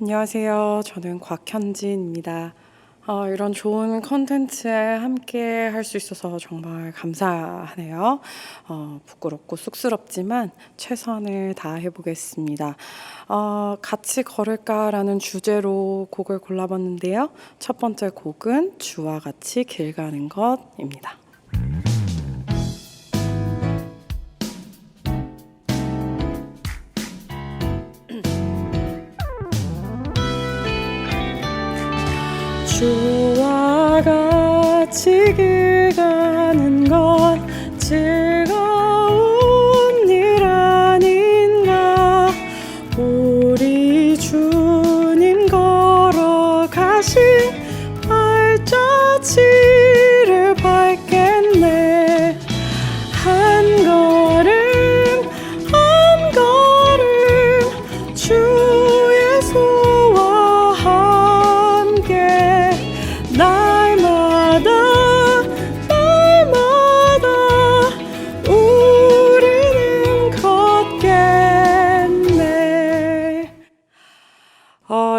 안녕하세요. 저는 곽현진입니다. 어, 이런 좋은 컨텐츠에 함께 할 수 있어서 정말 감사하네요. 어, 부끄럽고 쑥스럽지만 최선을 다해 보겠습니다. 어, 같이 걸을까라는 주제로 곡을 골라봤는데요. 첫 번째 곡은 주와 같이 길 가는 것입니다. 주와 같이 길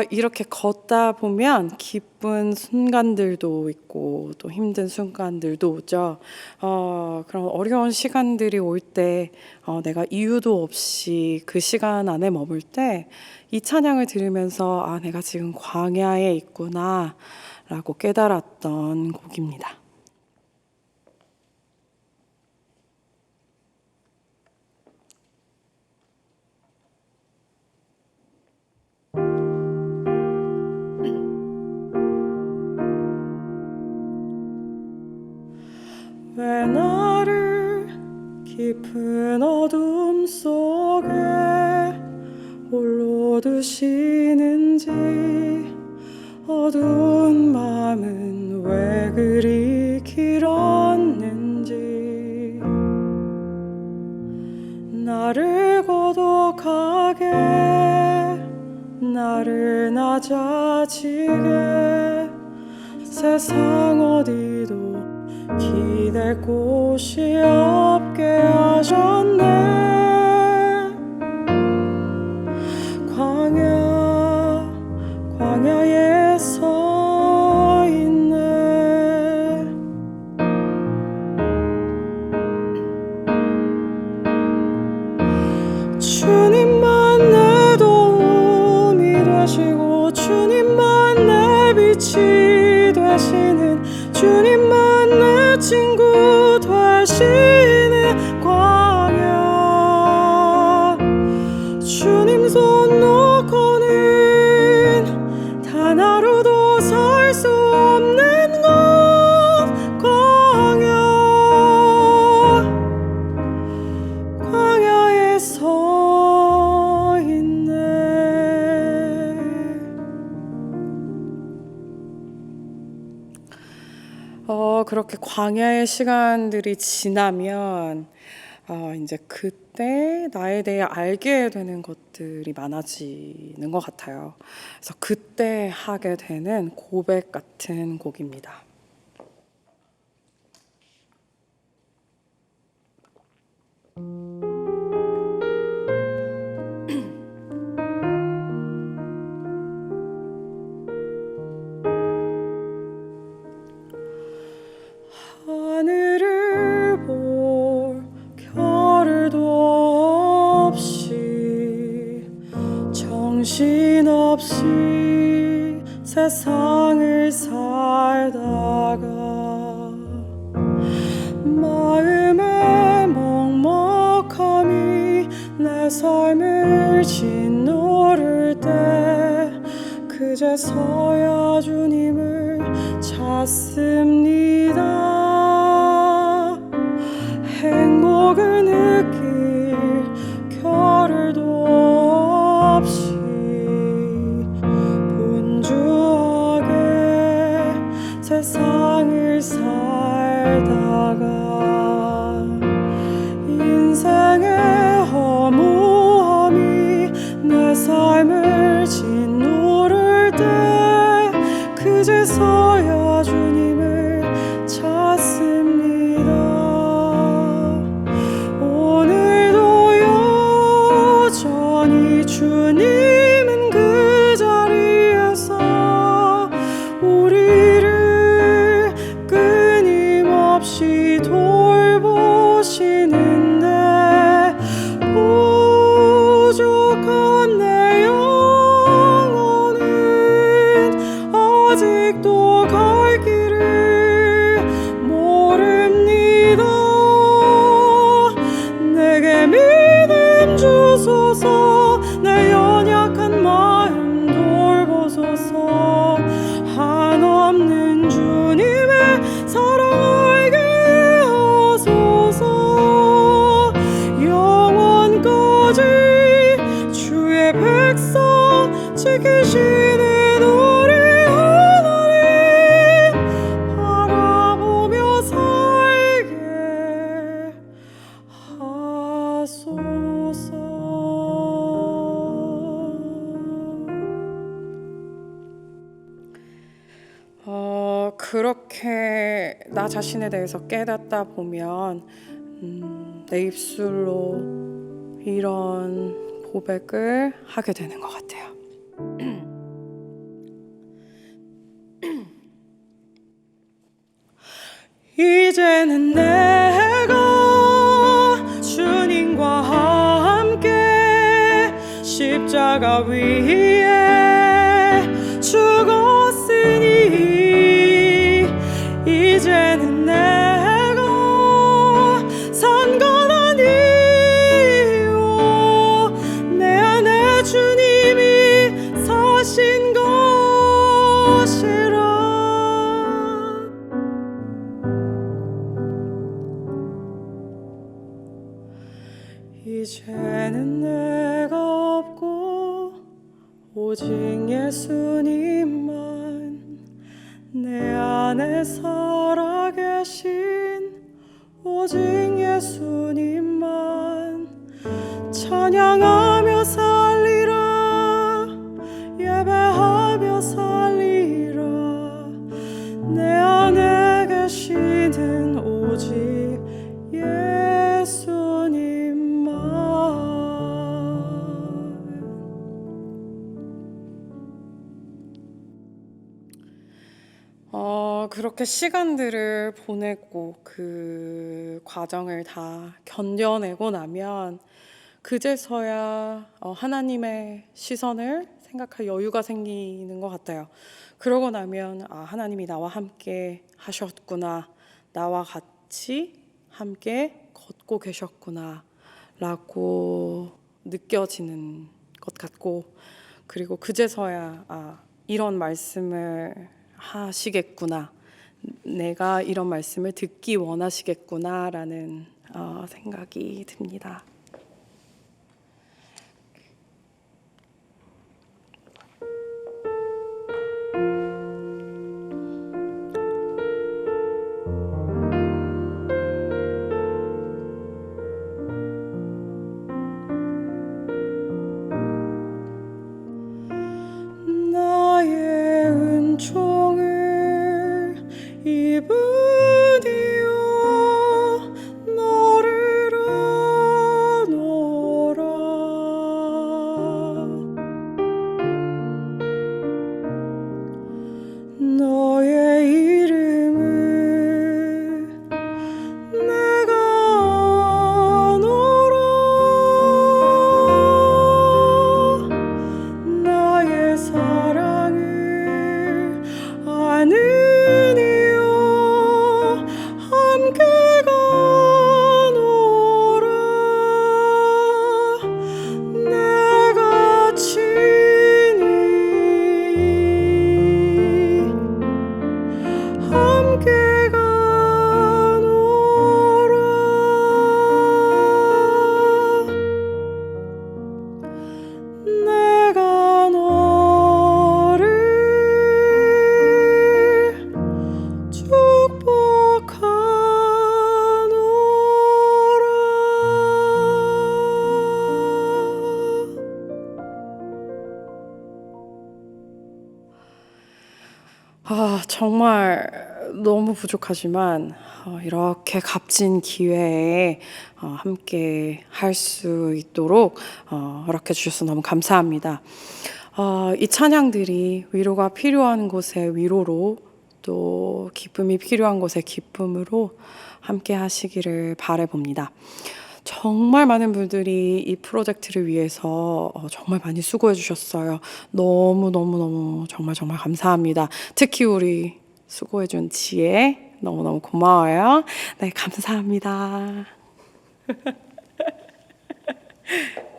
어, 이렇게 걷다 보면 기쁜 순간들도 있고 또 힘든 순간들도 오죠. 어, 그럼 어려운 시간들이 올때 어, 내가 이유도 없이 그 시간 안에 머물 때 이 찬양을 들으면서 아, 내가 지금 광야에 있구나 라고 깨달았던 곡입니다. 왜 나를 깊은 어둠 속에 홀로 두시는지 어두운 마음은 왜 그리 길었는지 나를 고독하게 나를 낮아지게 세상 어디도 기댈 곳이 없게 하셨네 心。 그렇게 광야의 시간들이 지나면 어, 이제 그때 나에 대해 알게 되는 것들이 많아지는 것 같아요. 그래서 그때 하게 되는 고백 같은 곡입니다. 세상을 살다가 마음의 먹먹함이 내 삶을 짓누를 때 그제서야 주님을 찾습니다 살다 나 자신에 대해서 깨닫다 보면 음, 내 입술로 이런 고백을 하게 되는 것 같아요. 이제는 내가 주님과 함께 십자가 위에 이제는 내가 없고 오직 예수님만 내 안에 살아계신 오직 예수님만 찬양하 어, 그렇게 시간들을 보내고 그 과정을 다 견뎌내고 나면 그제서야 어, 하나님의 시선을 생각할 여유가 생기는 것 같아요. 그러고 나면 아, 하나님이 나와 함께 하셨구나. 나와 같이 함께 걷고 계셨구나. 라고 느껴지는 것 같고 그리고 그제서야 아, 이런 말씀을 하시겠구나. 내가 이런 말씀을 듣기 원하시겠구나라는 어, 생각이 듭니다. 정말 너무 부족하지만 어, 이렇게 값진 기회에 어, 함께 할 수 있도록 어, 허락해 주셔서 너무 감사합니다. 어, 이 찬양들이 위로가 필요한 곳에 위로로 또 기쁨이 필요한 곳에 기쁨으로 함께 하시기를 바래봅니다. 정말 많은 분들이 이 프로젝트를 위해서 어, 정말 많이 수고해 주셨어요. 너무 너무 너무 정말 정말 감사합니다. 특히 우리 수고해 준 지혜 너무 너무 고마워요. 네, 감사합니다.